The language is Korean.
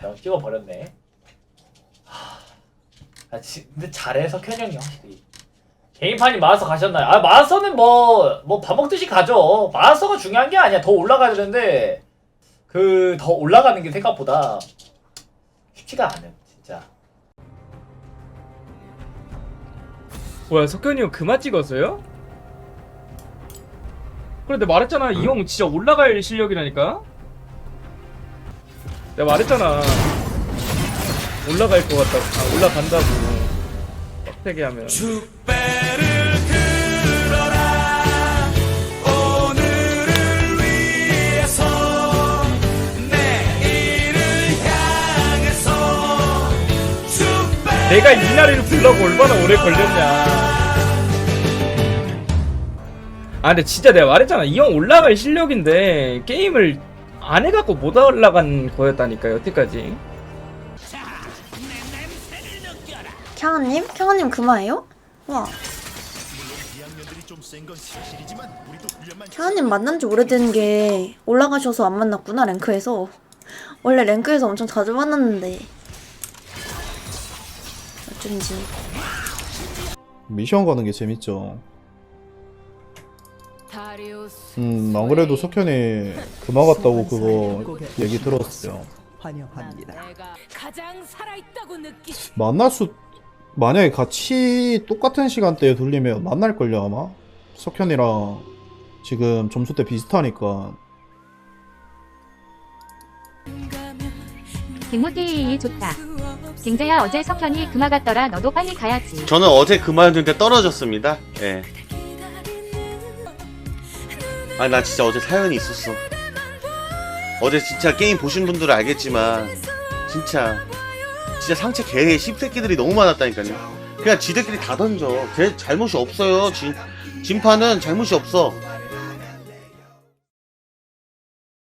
잘못 찍어 버렸네. 하... 아, 지, 근데 잘해 석현 형이 확실히. 개인판이 마라서 가셨나요? 아 마라서는 뭐 뭐 밥 먹듯이 가죠. 마라서가 중요한 게 아니야. 더 올라가야 되는데 그 더 올라가는 게 생각보다 쉽지가 않은 진짜. 뭐야 석현이 형 그만 찍었어요? 내가 말했잖아 이 형 진짜 올라갈 실력이라니까 내가 말했잖아. 올라갈 것 같다고. 아 올라간다고. 빡세게 하면. 내가 이 나리를 불러고 얼마나 오래 걸렸냐. 아 근데 진짜 내가 말했잖아. 이 형 올라갈 실력인데 게임을 안 해갖고 못 올라간 거였다니까 여태까지 캬하님? 캬하님 그마예요? 와. 캬하님 만난 지 오래된 게 올라가셔서 안 만났구나 랭크에서. 원래 랭크에서 엄청 자주 만났는데. 어쩐지. 미션 가는 게 재밌죠. 음, 안 그래도 석현이 그마 같다고 그거 얘기 들었어요. 환영합니다. 가장 살아있다고 느끼. 만날 수, 만약에 같이 똑같은 시간대에 돌리면 만날 걸요, 아마? 석현이랑 지금 점수 대 비슷하니까. 김모티이 좋다. 갱자야 어제 석현이 그마 같더라. 너도 빨리 가야지. 저는 어제 그만둔데 떨어졌습니다. 예. 아, 나 진짜 어제 사연이 있었어. 어제 진짜 게임 보신 분들은 알겠지만, 진짜, 진짜 상체 개의 씹새끼들이 너무 많았다니까요. 그냥 지들끼리 다 던져. 걔 잘못이 없어요. 진, 진파는 잘못이 없어.